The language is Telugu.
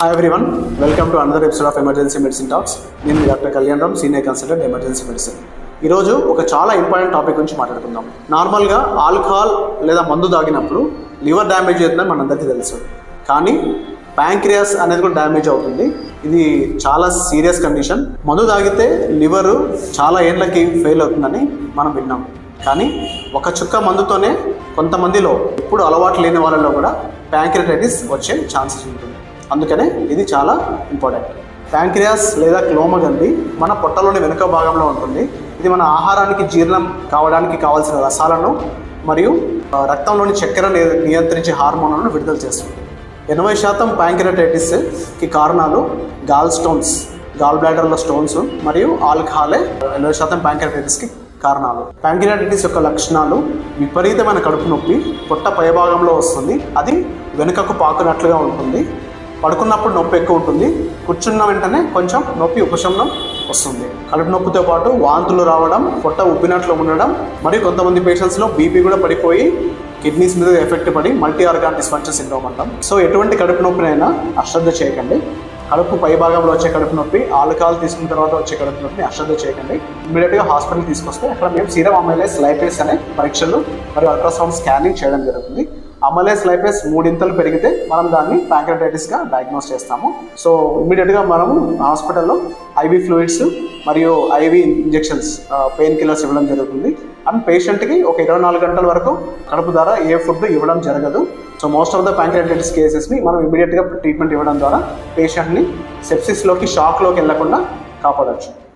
Hi everyone welcome to another episode of emergency medicine talks నేను doctor Kalyan Ram senior consultant emergency medicine ఈరోజు ఒక చాలా ఇంపార్టెంట్ టాపిక్ గురించి మాట్లాడుకుందాం. నార్మల్గా ఆల్కహాల్ లేదా మందు తాగినప్పుడు లివర్ డ్యామేజ్ అవుతుందని మనందరికీ తెలుసు. కానీ ప్యాంక్రియాస్ అనేది కూడా డ్యామేజ్ అవుతుంది. ఇది చాలా సీరియస్ కండిషన్ మందు తాగితే లివర్ చాలా ఏళ్ళకి ఫెయిల్ అవుతుందని మనం విన్నాం. కానీ ఒక చుక్క మందుతోనే కొంతమందిలో ఇప్పుడు అలవాటు లేని వాళ్ళలో కూడా ప్యాంక్రియాటైటిస్ వచ్చే ఛాన్సెస్ ఉంటుంది అందుకనే ఇది చాలా ఇంపార్టెంట్. ప్యాంక్రియాస్ లేదా క్లోమగంది మన పొట్టలోని వెనుక భాగంలో ఉంటుంది. ఇది మన ఆహారానికి జీర్ణం కావడానికి కావాల్సిన రసాలను మరియు రక్తంలోని చక్కెర నియ- నియంత్రించే హార్మోన్లను విడుదల చేస్తుంది. ఎనభై శాతం ప్యాంక్రియాటైటిస్కి కారణాలు గాల్ స్టోన్స్ గాల్ బ్లాడర్ల స్టోన్స్ మరియు ఆల్కహాలే. ఎనభై శాతం ప్యాంక్రియాటైటిస్కి కారణాలు. ప్యాంక్రియాటైటిస్ యొక్క లక్షణాలు విపరీతమైన కడుపు నొప్పి పొట్ట పైభాగంలో వస్తుంది. అది వెనుకకు పాకునట్లుగా ఉంటుంది. పడుకున్నప్పుడు నొప్పి ఎక్కువ ఉంటుంది. కూర్చున్న వెంటనే కొంచెం నొప్పి ఉపశమనం వస్తుంది. కడుపు నొప్పితో పాటు వాంతులు రావడం పొట్ట ఉబ్బినట్లు ఉండడం మరియు కొంతమంది పేషెంట్స్లో బీపీ కూడా పడిపోయి కిడ్నీస్ మీద ఎఫెక్ట్ పడి మల్టీ ఆర్గాన్ డిస్ఫంక్షన్ సిండ్రోమ్ అంటాం. సో ఎటువంటి కడుపు నొప్పినైనా అశ్రద్ధ చేయకండి. కడుపు పై భాగంలో వచ్చే కడుపు నొప్పి ఆల్కహాల్ తీసుకున్న తర్వాత వచ్చే కడుపు నొప్పిని అశ్రద్ధ చేయకండి. ఇమీడియట్గా హాస్పిటల్ తీసుకొస్తే అక్కడ మేము సీరం అమైలేస్ లైపేస్ అనే పరీక్షలు మరియు అల్ట్రాసౌండ్ స్కానింగ్ చేయడం జరుగుతుంది. అమలేస్ లైపేస్ మూడింతలు పెరిగితే మనం దాన్ని ప్యాంక్రటైటిస్గా డయాగ్నోస్ చేస్తాము. సో ఇమీడియట్గా మనము హాస్పిటల్లో ఐవి ఫ్లూయిడ్స్ మరియు ఐవి ఇంజెక్షన్స్ పెయిన్ కిల్లర్స్ ఇవ్వడం జరుగుతుంది. అండ్ పేషెంట్కి ఒక ఇరవై నాలుగు గంటల వరకు కడుపు ద్వారా ఏ ఫుడ్ ఇవ్వడం జరగదు. So most of the pancreatitis కేసెస్ని మనం ఇమీడియట్గా ట్రీట్మెంట్ ఇవ్వడం ద్వారా పేషెంట్ని సెప్సిస్లోకి షాక్లోకి వెళ్ళకుండా కాపాడవచ్చు